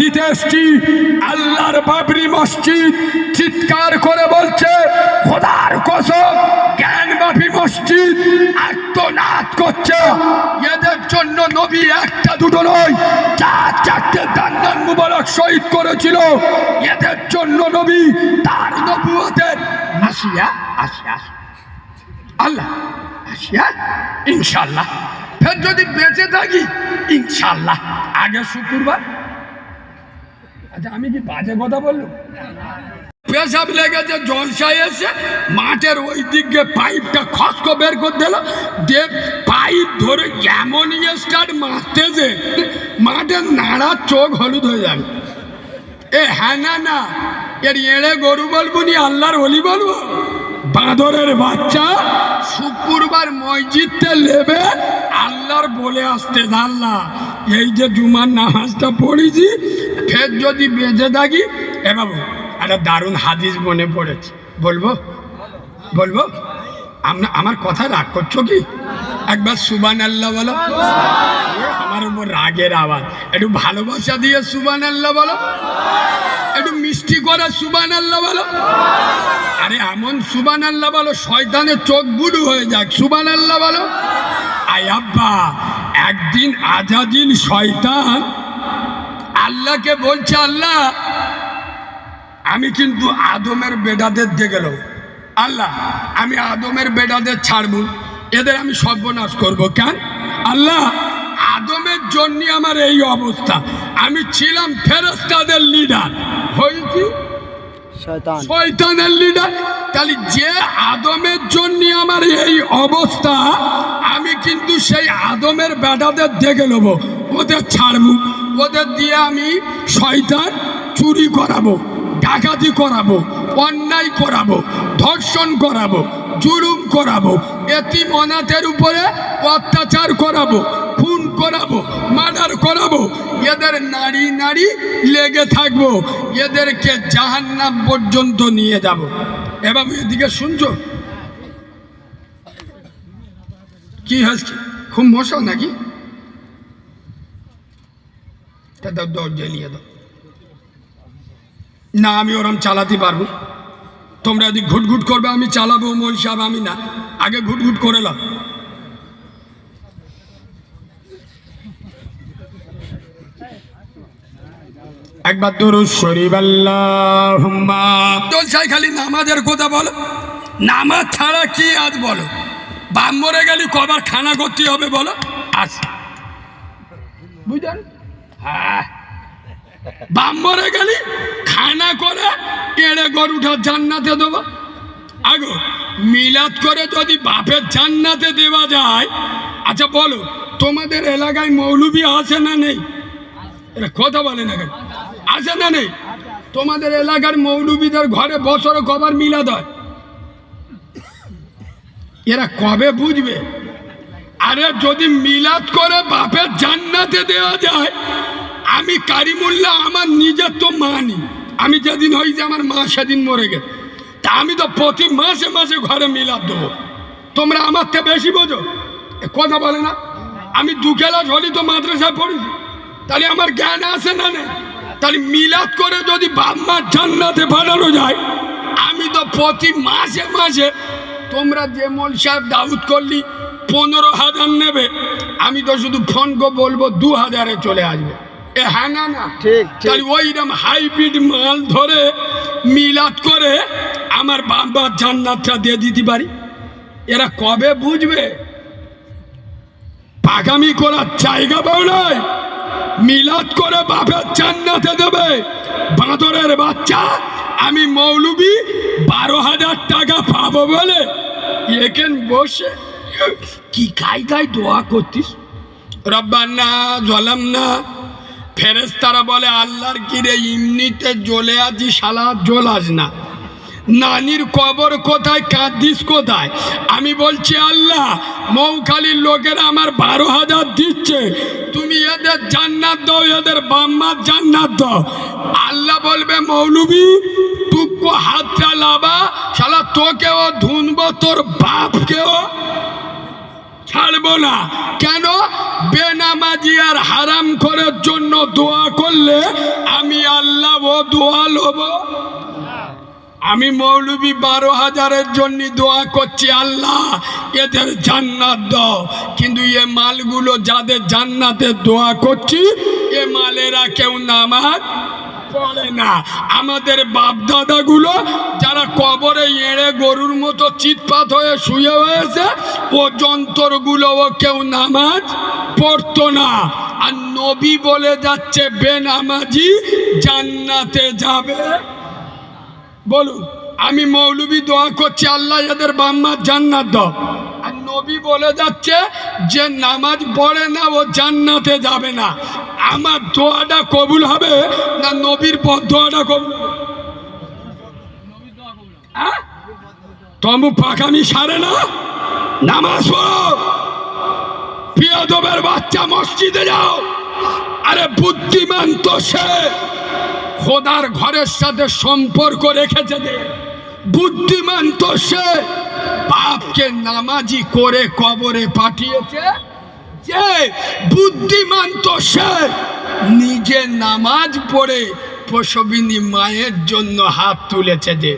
দিতে এসছি। আল্লাহর বাবরি মসজিদ চিৎকার করে বলছে, খোদার কসম, জ্ঞান বাপি মসজিদ আত্মনাদ করছে। এদের জন্য নবী একটা দুটো নয়, চার, চারটে দান্নান মুবারক শহীদ করেছিল। এদের জন্য নবী তার নবুয়তের আসিয়া আসিয়া আল্লাহ আসিয়া ইনশাল্লাহ ফের যদি বেঁচে থাকি ইনশাল্লাহ আগে শুক্রবার আচ্ছা আমি কি বাজে কথা বললাম পেশাব লেগেছে, জলসায় এসে মাঠের ওই দিকে পাইপটা খসকো বের করে দিল। যে পাইপ ধরে এমন স্টার্ট মারতেছে মাঠের নাড়া চোখ হলুদ হয়ে যাবে। এ হ্যাঁ না না, এর এড়ে গরু বলব নি, আল্লাহর অলি বলব? বাঁদরের বাচ্চা শুক্রবার মসজিদতে লেবে, আল্লাহর বলে আসতে আল্লাহ এই যে জুমার নামাজটা পড়েছি, ফের যদি বেঁচে থাকি, এ বাবু, একটা দারুণ হাদিস মনে পড়েছে। বলব? বলব? আমরা আমার কথা রাগ করছ কি? একবার সুবান আল্লাহ বলো। আমার উপর রাগের আওয়াজ। একটু ভালোবাসা দিয়ে সুবান আল্লাহ বলো। একটু মিষ্টি করে সুবান আল্লাহ বলো। আরে এমন সুবান আল্লাহ বলো, শয়তানের চোখ বুড়ু হয়ে যাক। সুবান আল্লাহ বলো। আই আব্বা একদিন আজাদিন শয়তান আল্লাহকে বলছে, আল্লাহ, আমি কিন্তু আদমের বেডাদের দিয়ে গেল আল্লাহ, আমি আদমের বেডাদের ছাড়ব। এদের আমি সর্বনাশ করব। কেন? আল্লাহ, আদমের জন্য আমার এই অবস্থা। আমি ছিলাম ফেরস্তাদের লিডার হয়েছি? শয়তান। শয়তানের লিডার তাহলে যে আদমের জন্য আমার এই অবস্থা, আমি কিন্তু সেই আদমের বেটাদের দেখে নেব। ওদের ছাড়বো, ওদের দিয়ে আমি শয়তান চুরি করাবো, ডাকাতি করাবো, অন্যায় করাবো, ধর্ষণ করাবো, জুলুম করাবো, এতিম অনাথের উপরে অত্যাচার করাবো করাবো, মার্ডার করাবো, এদের নারী নারী লেগে থাকব, এদেরকে জাহান্নাম পর্যন্ত নিয়ে যাব। এবার এদিকে শুনছো? কি হয়েছে? খুব মশা নাকি? তা দাও দাও না, আমি ওরম চালাতে পারব। তোমরা যদি ঘুটঘুট করবে, আমি চালাবো সাহেব, আমি না। আগে ঘুটঘুট করে লাও। একবার দরুদ শরীফ, আল্লাহুম্মা। জলসাই খালি নামাজের কথা বলো। নামাজ ছাড়া কি আজ বলো? বাম মরে গেলি, কবার খানা করতে হবে বলো। আজ বুঝলেন? হ্যাঁ। বাম মরে গেলি, খানা করে এড়ে গরুটা জান্নাতে দেবো। আগো, মিলাদ করে যদি বাপের জান্নাতে দেওয়া যায় আচ্ছা বলো, তোমাদের এলাকায় মৌলবি আছে না নেই? এটা কথা বলে না কেন? আছে না নেই? তোমাদের এলাকার মৌলবীদের ঘরে বছরে কবার মিলাদ হয়। এরা কবে বুঝবে? আরে যদি মিলাদ করে বাপের জান্নাতে দেওয়া যায়, আমি কারিমুল্লাহ আমার নিজের তো মানি আমি যেদিন হয়েছে আমার মা সেদিন মরে গেছে। তা আমি তো প্রতি মাসে মাসে ঘরে মিলাদ দেবো। তোমরা আমার থেকে বেশি বোঝো? কথা বলে না। আমি দু ক্লাস হলি তো মাদ্রাসায় পড়েছি। তাহলে আমার জ্ঞান আছে না নেই? তাহলে মিলাদ করে যদি বাপ মার জান্নাতে পাঠানো যায় আমি তো প্রতি মাসে মাসে তোমরা যে মোল সাহেব দাউদ করলি পনেরো হাজার নেবে। আমি তো শুধু ফোন করে বলব দু হাজারে চলে আসবে। এ হ্যাঁ না না। ঠিক। তাহলে ওইরকম হাইব্রিড মাল ধরে মিলাদ করে আমার বাবার জান্নাতটা দিয়ে দিতে পারি। এরা কবে বুঝবে? পাগামি করার জায়গা পাও নাই? মিলাদ করে বাপের জান্নাতে দেবে। বাঁদরের বাচ্চা, আমি মৌলবি, বারো হাজার টাকা পাবো বলে। এখান বসে কি কায়দায় দোয়া করতিস? রব্বান্না জলাম না ফেরেস্তারা বলে, আল্লাহর কিরে ইমনিতে জ্বলে আছি, শালা জ্বলাস না। নানির কবর কোথায়, কাঁদিস কোথায়? আমি বলছি, আল্লাহ, মৌখালির লোকেরা আমার বারো হাজার দিচ্ছে। তুমি এদের জান্নাত দাও, এদের বাম্মার জান্নাত দাও। আল্লাহ বলবে, মৌলবি টুকু হাতটা লাবা, শালা তোকেও ধুনবো, তোর বাপকেও ছাড়বো না। কেন? বেনামাজি আর হারাম করার জন্য দোয়া করলে আমি আল্লাহ ও দোয়া লোব। আমি মৌলবী বারো হাজারের জন্য দোয়া করছি, আল্লাহ, এদের জান্নাত দাও। কিন্তু এ মালগুলো যাদের জান্নাতের দোয়া করছি, এ মালেরা কেউ নামাজ পড়ে না। আমাদের বাপ দাদাগুলো যারা কবরে এড়ে গরুর মতো চিৎপাত হয়ে শুয়ে হয়েছে ও যন্ত্রগুলোও কেউ নামাজ পড়তো না। আর নবী বলে যাচ্ছে, বেনামাজি জান্নাতে যাবে। বলুন, আমি মৌলবী দোয়া করছি, আল্লাহ এদের বাম্মার জান্নাত দাও। আর নবী বলে যাচ্ছে যে নামাজ পড়ে না, ও জান্নাতে যাবে না। আমার দোয়াটা কবুল হবে না নবীর দোয়াটা কবুল? হ্যাঁ? তমু পাকামি সারে না? নামাজ পড়ো। বাচ্চা মসজিদে যাও। আরে বুদ্ধিমান তো সে। খোদার ঘরের সাথে সম্পর্ক রেখেছে যে বুদ্ধিমান তো সে বাপকে নামাজি করে কবরে পাঠিয়েছে, যে বুদ্ধিমান তো সে নিজে নামাজ পড়ে প্রসবিনী মায়ের জন্য হাত তুলেছে যে।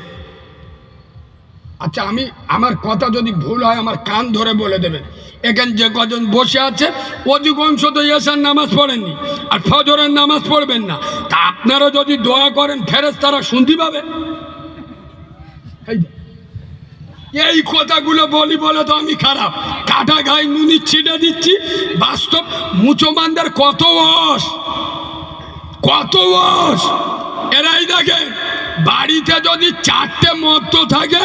আচ্ছা আমি, আমার কথা যদি ভুল হয়, আমার কান ধরে বলে দেবেন। এখানে যে কজন বসে আছে, অধিকাংশ তো এসার নামাজ পড়েননি, আর ফজরের নামাজ পড়বেন না। তা আপনারা যদি দোয়া করেন ফেরেস তারা শুনতে পাবে। এই কথাগুলো বলি বলে তো আমি খারাপ। কাটা গায়ে নুনি ছিটে দিচ্ছি, বাস্তব মুচোমানদের কত বস কত বস এরাই দেখে, বাড়িতে যদি চারটে মত থাকে,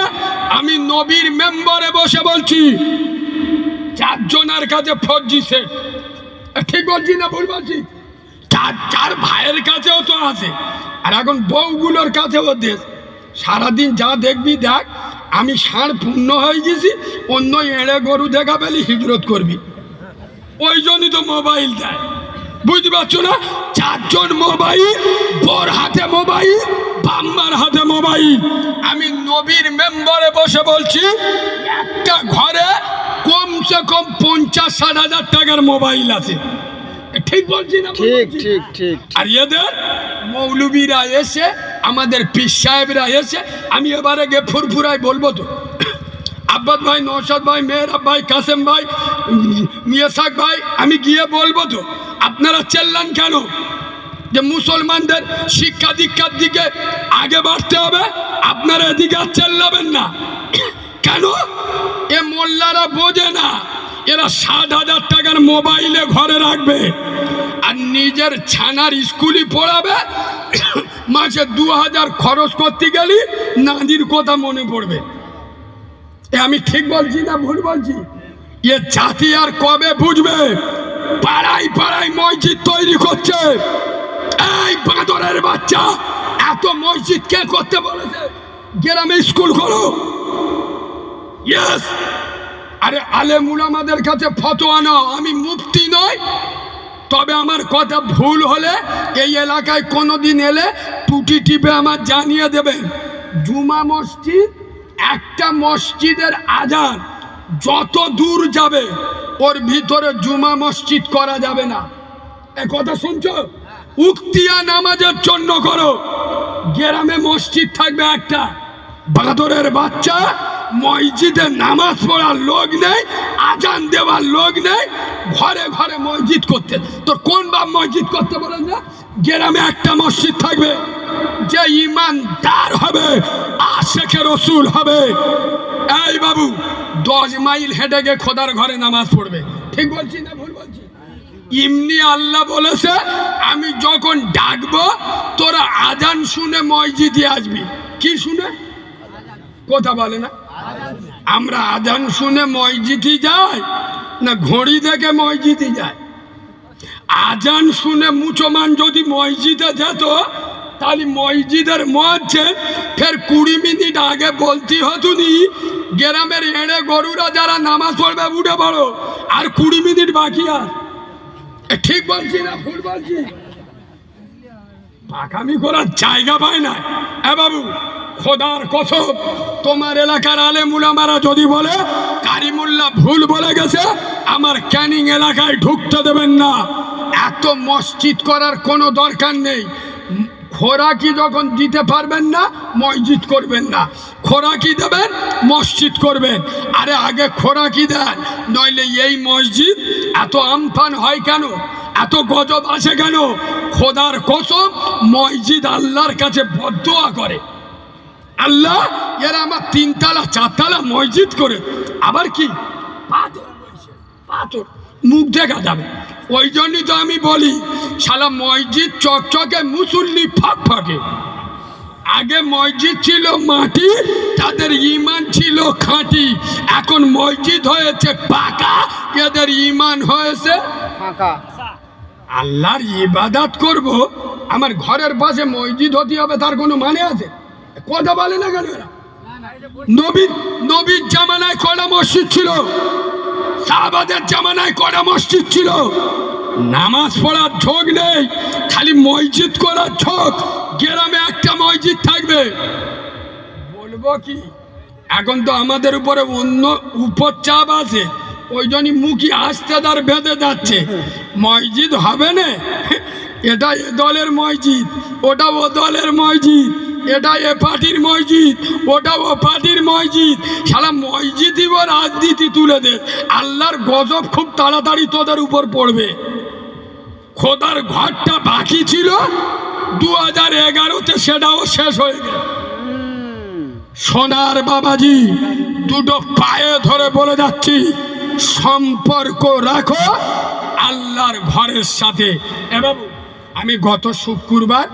আমি নবীর মেম্বারে বসে বলছি চারজনের কাছে ফর্জি সেট ঠিক বলছি না ভুল বলছি? চার চার ভাইয়ের কাছেও তো আছে, আর এখন বউগুলোর কাছেও দেশ সারাদিন যা দেখবি দেখ, আমি ষাঁড় পূর্ণ হয়ে গেছি, অন্য এড়ে গরু দেখা পেলে হিজরত করবি। ওই জন্যই তো মোবাইল দেয়। বুঝতে পারছ না? চারজন মোবাইল, বর হাতে মোবাইল, বাম্মার হাতে মোবাইল। আমি নবীর মেম্বারে বসে বলছি, একটা ঘরে কমসে কম পঞ্চাশ ষাট হাজার টাকার মোবাইল আছে। ঠিক বলছি না ঠিক? ঠিক ঠিক। আর এদের মৌলবীরা এসে আমাদের পীর সাহেবরা এসে আমি এবারে গিয়ে ফুরফুরাই বলব তো। আব্বাস ভাই নৌসাদ ভাই মেহরাব ভাই কাসেম ভাই মিয়াসাক ভাই আমি গিয়ে বলব তো আপনারা চেল্লান কেন? যে মুসলমানদের শিক্ষা দীক্ষার দিকে আগে বাড়তে হবে আপনারা এদিকে আর চেল্লাবেন না। কেন? এ মোল্লারা বোঝে না। এরা সাত হাজার টাকার মোবাইলে ঘরে রাখবে আর নিজের ছানার স্কুলই পড়াবে। মাসে দু হাজার খরচ করতে গেলি নাদির কথা মনে পড়বে। এ আমি ঠিক বলছি না ভুল বলছি? এ জাতি আর কবে বুঝবে? পাড়ায় পাড়ায় মসজিদ তৈরি করছে। এই বাঁদরের বাচ্চা, এত মসজিদ কে করতে বলেছে? গ্রামে স্কুল করো ইয়েস আরে আলেমুল আমাদের কাছে ফতোয়া নাও, আমি মুফতি নই। তবে আমার কথা ভুল হলে এই এলাকায় কোনো দিন এলে টুটি টিপে আমার জানিয়ে দেবেন। জুমা মসজিদ, একটা মসজিদের আজান যত দূর যাবে, ওর ভিতরে জুমা মসজিদ করা যাবে না। এ কথা শুনছো? উক্তিয়া নামাজের জন্য করো। গ্রামে মসজিদ থাকবে একটা। বাদরের বাচ্চা মসজিদে নামাজ পড়ার লোক নেই, আজান দেওয়ার লোক নেই, ঘরে ঘরে মসজিদ করতে। তোর কোন বাপ মসজিদ করতে বলেন না? গ্রামে একটা মসজিদ থাকবে, যে ইমানদার হবে আর আশেখে রসুল হবে। এই বাবু, দশ মাইল হেঁটে গিয়ে খোদার ঘরে নামাজ পড়বে। ঠিক বলছি না ভুল বলছি? এমনি আল্লাহ বলেছে, আমি যখন ডাকবো, তোরা আজান শুনে মসজিদে আসবি। কি শুনে? কথা বলে না? আমরা আজান শুনে মসজিদে যাই না ঘড়ি দেখে মসজিদে যায় আজান শুনে মুসলমান যদি মসজিদে যেত, তাহলে মসজিদের মধ্যে ফের কুড়ি মিনিট আগে বলতে হতো নি, গ্রামের এড়ে গরুরা যারা নামাজ পড়বে উঠে পড়ো, আর কুড়ি মিনিট বাকি আর। ঠিক বলছি না ভুল বলছি? পাকামি করার জায়গা পায় না। এ বাবু খোদার কসম, তোমার এলাকার আলে মুলামারা যদি বলে, কারিমুল্লাহ ভুল বলে গেছে, আমার ক্যানিং এলাকায় ঢুকতে দেবেন না। এত মসজিদ করার কোনো দরকার নেই। খোরাকি যখন দিতে পারবেন না, মসজিদ করবেন না। খোরাকি দেবেন, মসজিদ করবেন। আরে আগে খোরাকি দেন, নইলে এই মসজিদ এত আমফান হয় কেন? এত গজব আসে কেন? খোদার কসম, মসজিদ আল্লাহর কাছে বদোয়া করে। আল্লাহ এরা আমার তিনতলা চারতলা মসজিদ করে। আবার কি? পাথর পাথর। মুখ দেখা যাবে। ওই জন্যই তো আমি বলি শালা মসজিদ চকচকে মুসল্লি ফাঁক ফাঁকে। আগে মসজিদ ছিল মাটি তাদের ইমান ছিল খাঁটি। এখন মসজিদ হয়েছে পাকা এদের ইমান হয়েছে আল্লাহর ইবাদাত করব আমার ঘরের পাশে মসজিদ হতে হবে তার কোনো মানে আছে? কথা বলে না কেন? নবীর নবীর জামানায় কটা মসজিদ ছিল? সাহাবাদের জামানায় কটা মসজিদ ছিল? নামাজ পড়ার ঝোঁক নেই, খালি মসজিদ করার ঝোঁক। গ্রামে একটা মসজিদ থাকবে। বলব কি? এখন তো আমাদের উপরে অন্য উপর চাপ আছে। ওই জন্যই মুখি আস্তে তার বেঁধে যাচ্ছে। মসজিদ হবে না? এটা এ দলের মসজিদ ওটা ও দলের মসজিদ। এটা এ পার্টির মসজিদ ওটা ও পার্টির মসজিদ। সারা মসজিদই ও রাজনীতি তুলে দে, আল্লাহর গজব খুব তাড়াতাড়ি তোদের উপর পড়বে। খোদার ঘরটা বাকি ছিল দু হাজার এগারোতে সেটাও শেষ হয়ে গেল। সোনার বাবাজি, দুটো পায়ে ধরে বলে যাচ্ছি, সম্পর্ক রাখো আল্লাহর ঘরের সাথে। এ বাবু, আমি গত শুক্রবার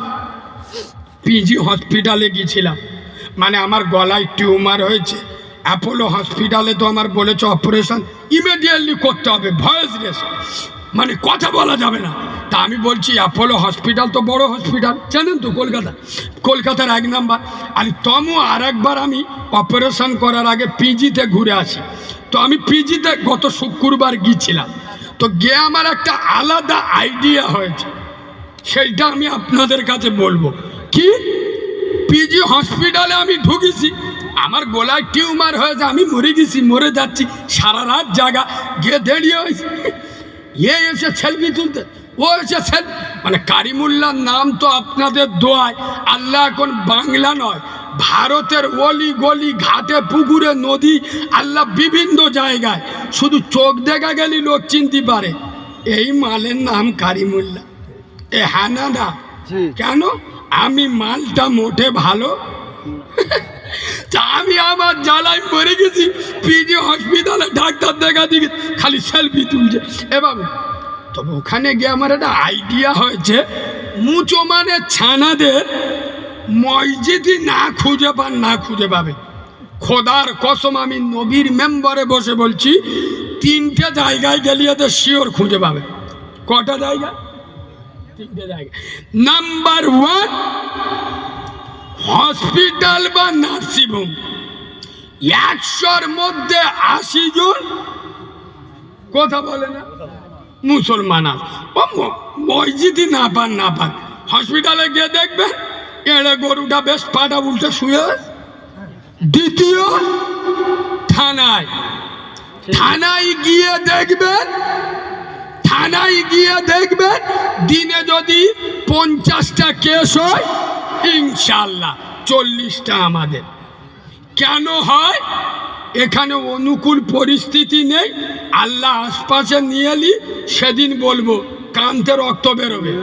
পিজি হসপিটালে গিয়েছিলাম। মানে আমার গলায় টিউমার হয়েছে। অ্যাপোলো হসপিটালে তো আমার বলেছে অপারেশন ইমিডিয়েটলি করতে হবে, ভয়েস মানে কথা বলা যাবে না। তা আমি বলছি, অ্যাপোলো হসপিটাল তো বড় হসপিটাল, জানেন তো কলকাতা? কলকাতার এক নাম্বার। আর তমু আর একবার আমি অপারেশন করার আগে পিজিতে ঘুরে আসি। তো আমি পিজিতে গত শুক্রবার গিয়েছিলাম। তো গিয়ে আমার একটা আলাদা আইডিয়া হয়েছে। সেইটা আমি আপনাদের কাছে বলব। কি? পিজি হসপিটালে আমি ঢুকেছি। আমার গলায় টিউমার হয়েছে আমি মরে গেছি মরে যাচ্ছি। সারা রাত জায়গা গিয়ে দাঁড়িয়ে হয়েছে এ এসে সেলফি তুলতে ও এসে সেল মানে কারিমুল্লার নাম তো আপনাদের দোয়ায়। আল্লাহ এখন বাংলা নয় ভারতের অলি গলি ঘাটে পুকুরে নদী আল্লাহ বিভিন্ন জায়গায়। শুধু চোখ দেখা গেলে লোক চিনতে পারে। এই মালের নাম কারিমুল্লা। এ হ্যাঁ না কেন? আমি মালটা মোটে ভালো? আমি আমার জ্বালায় মরে গেছি। পিজি হসপিটালে ডাক্তার দেখা দিকে খালি সেলফি তুলছে। এ বাবু, তবে ওখানে গিয়ে আমার একটা আইডিয়া হয়েছে। মুচো মানে ছানাদের মসজিদই না খুঁজে পান, না খুঁজে পাবে। খোদার কসম, আমি নবীর মেম্বারে বসে বলছি, তিনটে জায়গায় গেলে এদের শিওর খুঁজে পাবে। কটা জায়গা? নাম্বার ওয়ান হসপিটাল বা নার্সিংহোম একশোর মধ্যে আশি জন কথা বলে না। মুসলমান মসজিদই না পান না পান। হসপিটালে গিয়ে দেখবেন এড়ে গরুটা বেশ পাটা উল্টে শুয়ে। দ্বিতীয়, থানায়। থানায় গিয়ে দেখবেন থানায় গিয়ে দেখবেন, দিনে যদি পঞ্চাশটা কেস হয় ইনশাল্লাহ চল্লিশটা আমাদের। কেন হয়? এখানে অনুকূল পরিস্থিতি নেই, আল্লাহ আশপাশে নিয়ে এলি সেদিন বলব কান্তে রক্ত বেরোবে।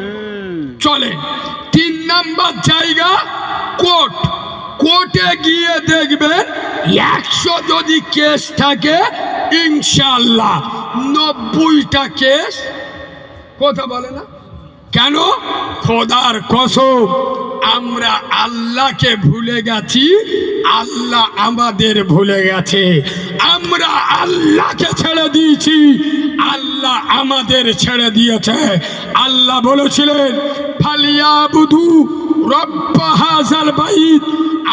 চলে তিন নাম্বার জায়গা, কোর্ট। কোর্টে গিয়ে দেখবেন, একশো যদি কেস থাকে ইনশাল্লাহ নব্বইটা কেস। কথা বলে না। কেন? খোদার কসম, আমরা আল্লাহকে ভুলে গেছি, আল্লাহ আমাদের ভুলে গেছে। আমরা আল্লাহকে ছেড়ে দিয়েছি, আল্লাহ আমাদের ছেড়ে দিয়েছে। আল্লাহ বলেছিলেন ফালিয়া বুধু রব্বা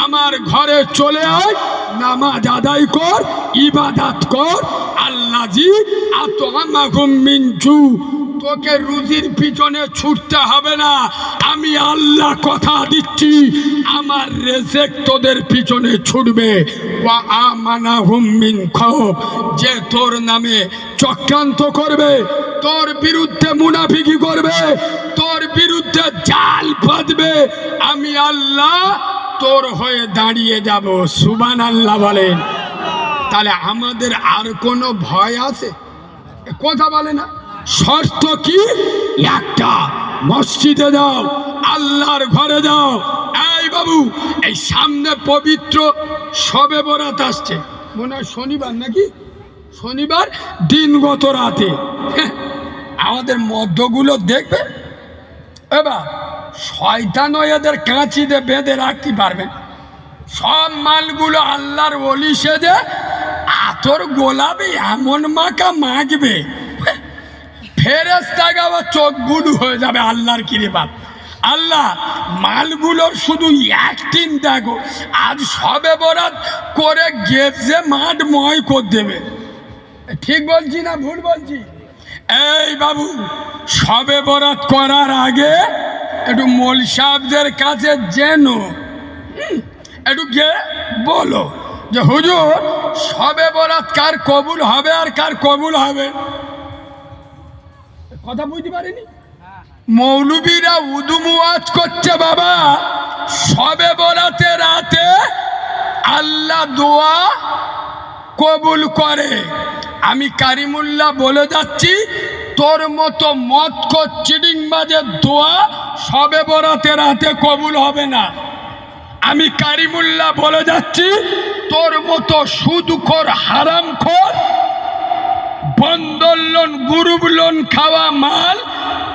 আমার ঘরে চলে আয়, নামাজ আদায় কর, ইবাদাত কর, আল্লাহ জি আত মাঘুম মিনচু তোকে রুজির পিছনে ছুটতে হবে না। আমি আল্লাহ কথা দিচ্ছি, আমার রেজেক তোদের পিছনে ছুটবে। ওয়া মিন খৌফ যে তোর নামে চক্রান্ত করবে, তোর বিরুদ্ধে মুনাফিকি করবে, তোর বিরুদ্ধে জাল বাঁধবে আমি আল্লাহ তোর হয়ে দাঁড়িয়ে যাব সুবান আল্লাহ বলেন। তাহলে আমাদের আর কোনো ভয় আছে? কথা বলে না। শর্ত কি? একটা মসজিদে দাও আল্লাহর ঘরে দাও এই বাবু এই সামনে পবিত্র সবে বরাত আসছে। মনে হয় শনিবার নাকি? শনিবার দিনগত রাতে। হ্যাঁ, আমাদের মদ্যগুলো দেখবে? এবার শয়তান এদের কাঁচিতে বেঁধে রাখতে পারবেন সব মালগুলো আল্লাহর অলি সেজে আতর গোলাপি এমন মাখা মাখবে। ফেরেস্তা গাওয়া চোখ বুলু হয়ে যাবে আল্লাহর কিরেবাদ আল্লাহ, মালগুলোর শুধু একদিন দেখো আজ সবে বরাত করে গেপসে মাঠ ময় করে দেবে। ঠিক বলছি না ভুল বলছি? এই বাবু, সবে বরাত করার আগে একটু মোল সাহেবদের কাছে যেন একটু গে, বলো যে হুজুর, সবে বরাত কার কবুল হবে আর কার কবুল হবে? কথা বুঝতে পারিনি? মৌলবীরা উদুমুয়াজ করছে বাবা। সবে বরাতে রাতে আল্লাহ দোয়া কবুল করে। আমি কারিমুল্লাহ বলে যাচ্ছি, তোর মতো মত চিডিং বাজের দোয়া সবে বরাতে রাতে কবুল হবে না। আমি কারিমুল্লাহ বলে যাচ্ছি, তোর মতো সুদখোর হারামখোর বন্দর লোন গ্রুপ লোন খাওয়া মাল,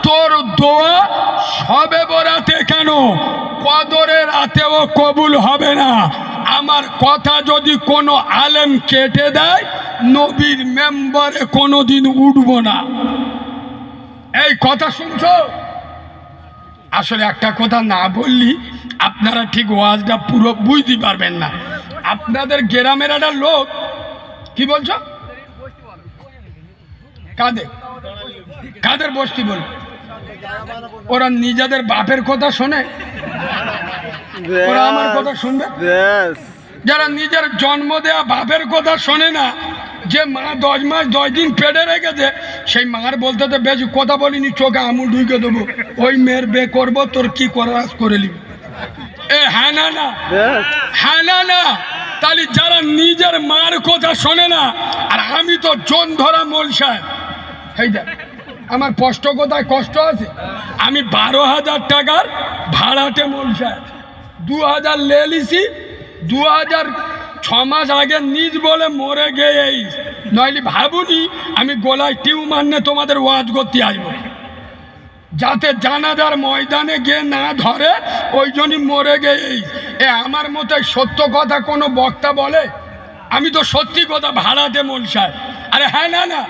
তোর দোয়া সবে বরাতে কেন? কদরের রাতেও কবুল হবে না। আমার কথা যদি কোনো আলেম কেটে দেয়, নবীর মেম্বারে কোনো দিন উঠব না। এই কথা শুনছো? আসলে একটা কথা না বললি আপনারা ঠিক ওয়াজটা পুরো বুঝতে পারবেন না। আপনাদের গ্রামের একটা লোক, কি বলছো? কাদের কাদের বস্তি বল? ওরা নিজেদের বাপের কথা শোনে? ওরা আমার কথা শুনবে? যারা নিজের জন্ম দেয়া বাপের কথা শোনে না যে মা দশ মাস দশ দিন পেটে রেখেছে সেই মার বলতে তো বেশি কথা বলিনি চোখে আমুল ঢুকে দেবো। ওই মেয়ের বে করব তোর কি করার করে নিবি? এ হ্যাঁ না না। হ্যাঁ না না। তাহলে যারা নিজের মার কথা শোনে না আর আমি তো জন ধরা মোল সাহেব। এই দেখ আমার কষ্ট কোথায়? কষ্ট আছে? আমি বারো হাজার টাকার ভাড়াটে সাহেব দু হাজার লেলিছি দু হাজার ছ মাস আগে নিজ বলে মরে গেই নইলে ভাবুনি আমি গোলায় টিউমার নিয়ে তোমাদের ওয়াজ করতে আসব। যাতে জানাজার ময়দানে গিয়ে না ধরে, ওই জন্যই মরে গেই এ, আমার মতো সত্য কথা কোনো বক্তা বলে? আমি তো সত্যি কথা ভাড়াতে মন আরে হ্যাঁ না না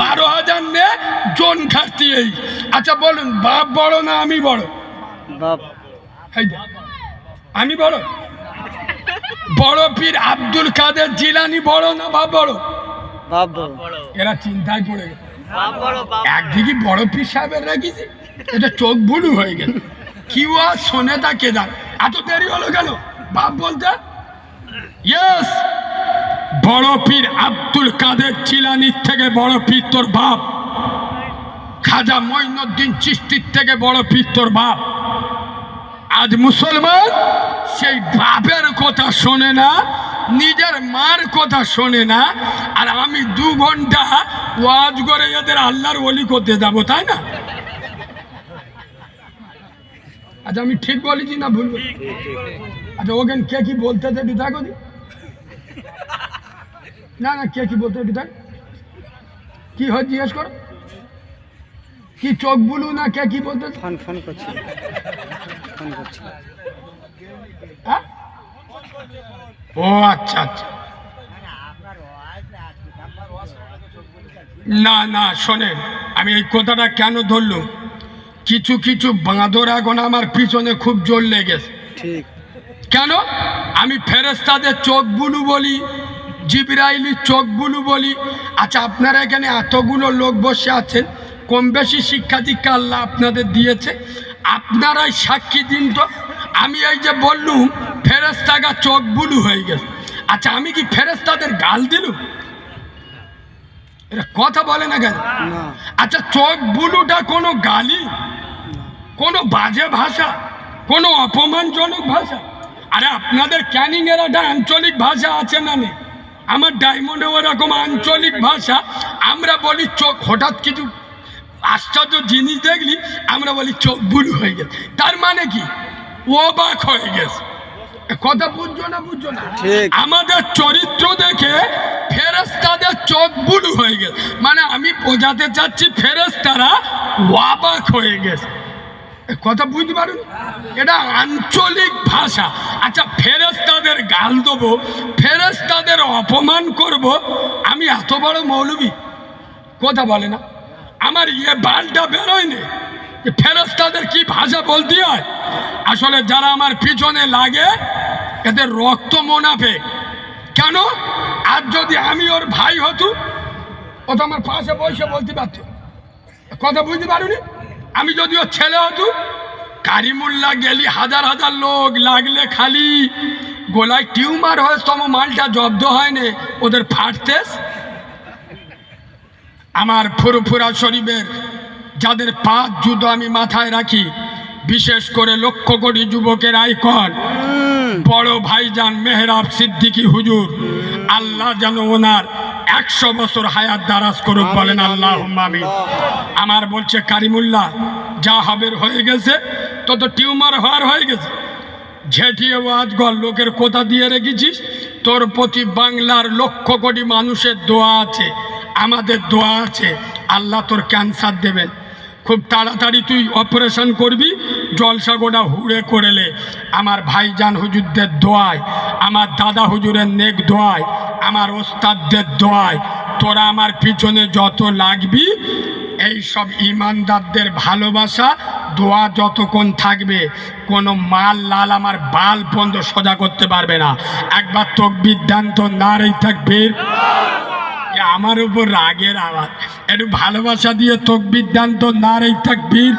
বারো হাজার নে জন খাচ্ছি এই। আচ্ছা বলুন বাপ বড় না আমি বড়? বাপ। আমি বড়? বড় পীর আব্দুল কাদের জিলানি বড় না বাপ বড়? বাপ বড়। এরা চিন্তায় পড়ে গেছে। বাপ বড় বাপ একদিকে বড় পীর সাহেবের রাখিছে এটা চোখ বুলু হয়ে গেল কি ও শোনে তা কেদার। এত দেরি হলো কেন? বাপ বলতে ইয়েস বড় পীর আব্দুল কাদের চিলানির থেকে বড় পীর তোর বাপ। খাজা মঈনুদ্দিন চিস্তির থেকে বড় পীর তোর বাপ। আজ মুসলমান সেই বাপের কথা শোনে না, নিজের মার কথা শোনে না, আর আমি দু ঘণ্টা ওয়াজ করে এদের আল্লাহর ওলি করতে যাব, তাই না? আচ্ছা আমি ঠিক বলেছি না ভুল আচ্ছা ওখানে কে কি বলতে দেবি থাকো দি। না না কে কি বলতে দেবি থাক কি হয় জিজ্ঞেস করো। কি চোখ বুলু না কে কি বলতে ফোন ফোন করছি। ফোন করছি। হ্যাঁ? ও আচ্ছা আচ্ছা। না না শোনেন আমি এই কথাটা কেন ধরলুম? কিছু কিছু বাঁদর এখন আমার পিছনে খুব জোর লেগেছে। ঠিক। কেন? আমি ফেরেস্তাদের চোখ বুলু বলি জিবরাইলির চোখ বুলু বলি আচ্ছা আপনারা এখানে এতগুলো লোক বসে আছেন কম বেশি শিক্ষা দীক্ষা আল্লাহ আপনাদের দিয়েছে আপনারাই সাক্ষী দিন তো। আমি এই যে বললুম ফেরেস্তাগা চোখ বুলু হয়ে গেছে। আচ্ছা আমি কি ফেরেস্তাদের গাল দিলুম? এটা কথা বলে না কেন? আচ্ছা চোখ বুলুটা কোনো গালি কোনো বাজে ভাষা কোনো অপমানজনক ভাষা? আরে আপনাদের ক্যানিং এর একটা আঞ্চলিক ভাষা আছে না নেই? আমার ডায়মন্ডে ওরকম আঞ্চলিক ভাষা আমরা বলি চোখ হঠাৎ কিছু আশ্চর্য জিনিস দেখলি আমরা বলি চোখ বুলু হয়ে গেছে। তার মানে কি? অবাক হয়ে গেছে। কথা বুঝছ না বুঝছ না? আমাদের চরিত্র দেখে ফেরেস্তাদের চোখ বুলু হয়ে গেছে। মানে আমি বোঝাতে চাচ্ছি ফেরেস্তারা অবাক হয়ে গেছে। কথা বুঝতে পারুন? এটা আঞ্চলিক ভাষা। আচ্ছা ফেরেস্তাদের গাল দেবো ফেরেস্তাদের অপমান করব। আমি এত বড় মৌলবী, কথা বলে না। আমার ইয়ে বালটা বেরোয়নি যে ফেরেস্তাদের কি ভাষা বলতে হয়? আসলে যারা আমার পিছনে লাগে, এদের রক্ত মোনাফে কেন? আর যদি আমি ওর ভাই হতু, ও তো আমার পাশে বসে বলতে পারতো। কথা বুঝতে পারুনি? আমি যদিও ছেলে হতু কারিমুল্লা গেলি হাজার হাজার লোক লাগলে খালি গোলায় টিউমার হয়ে তম মালটা জব্দ হয়নি ওদের ফাটতেস। আমার ফুরফুরা শরীফের যাদের পাঁচ জুতো আমি মাথায় রাখি বিশেষ করে লক্ষ কোটি যুবকের আইকন বড় ভাইজান মেহরাব সিদ্দিকী হুজুর আল্লাহ যেন ওনার একশো বছর হায়াত দারাজ করুক বলেন আল্লাহ আমিন। আমার বলছে কারিমুল্লাহ যা হবের হয়ে গেছে তত টিউমার হওয়ার হয়ে গেছে। ঝেঁটিয়ে ওয়াজগর লোকের কোথা দিয়ে রেখেছিস? তোর প্রতি বাংলার লক্ষ কোটি মানুষের দোয়া আছে আমাদের দোয়া আছে আল্লাহ তোর ক্যান্সার দেবেন খুব তাড়াতাড়ি তুই অপারেশন করবি জলসা গোটা হুড়ে করেলে আমার ভাইজান হুজুরদের দোয়ায় আমার দাদা হুজুরের নেক দোয়ায়, আমার ওস্তাদদের দোয়ায়, তোরা আমার পিছনে যত লাগবি, এই সব ইমানদারদের ভালোবাসা, দোয়া যতক্ষণ থাকবে, কোনো মাল লাল আমার বাল পর্যন্ত সোজা করতে পারবে না। একবার তকবির দান তো নারই থাকবে। আমার উপর রাগের আওয়াজ। একটু ভালোবাসা দিয়ে তকবির দান তো নারই থাকবির